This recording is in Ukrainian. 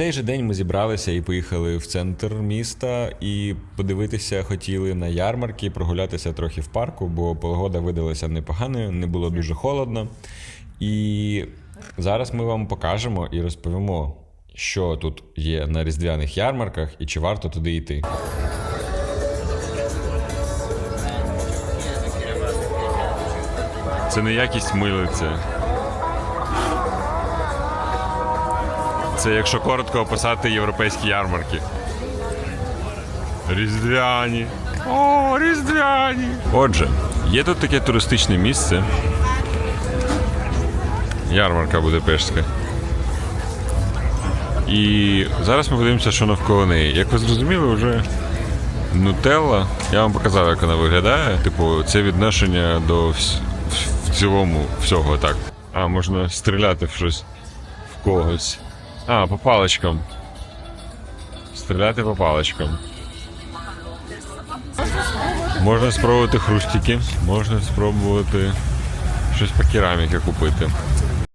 цей же день ми зібралися і поїхали в центр міста і подивитися хотіли на ярмарки, прогулятися трохи в парку, бо погода видалася непоганою, не було дуже холодно. І зараз ми вам покажемо і розповімо, що тут є на різдвяних ярмарках і чи варто туди йти. Це не якість милиця. Це якщо коротко описати європейські ярмарки. Різдвяні. О, різдвяні. Отже, є тут таке туристичне місце. Ярмарка Будапештська. І зараз ми подивимося, що навколо неї. Як ви зрозуміли, вже Нутелла. Я вам показав, як вона виглядає. Типу, це відношення до вс- в цілому всього так. А, можна стріляти в щось в когось. А, по паличкам. Стріляти по паличкам. Можна спробувати хрустики, можна спробувати щось по кераміки купити.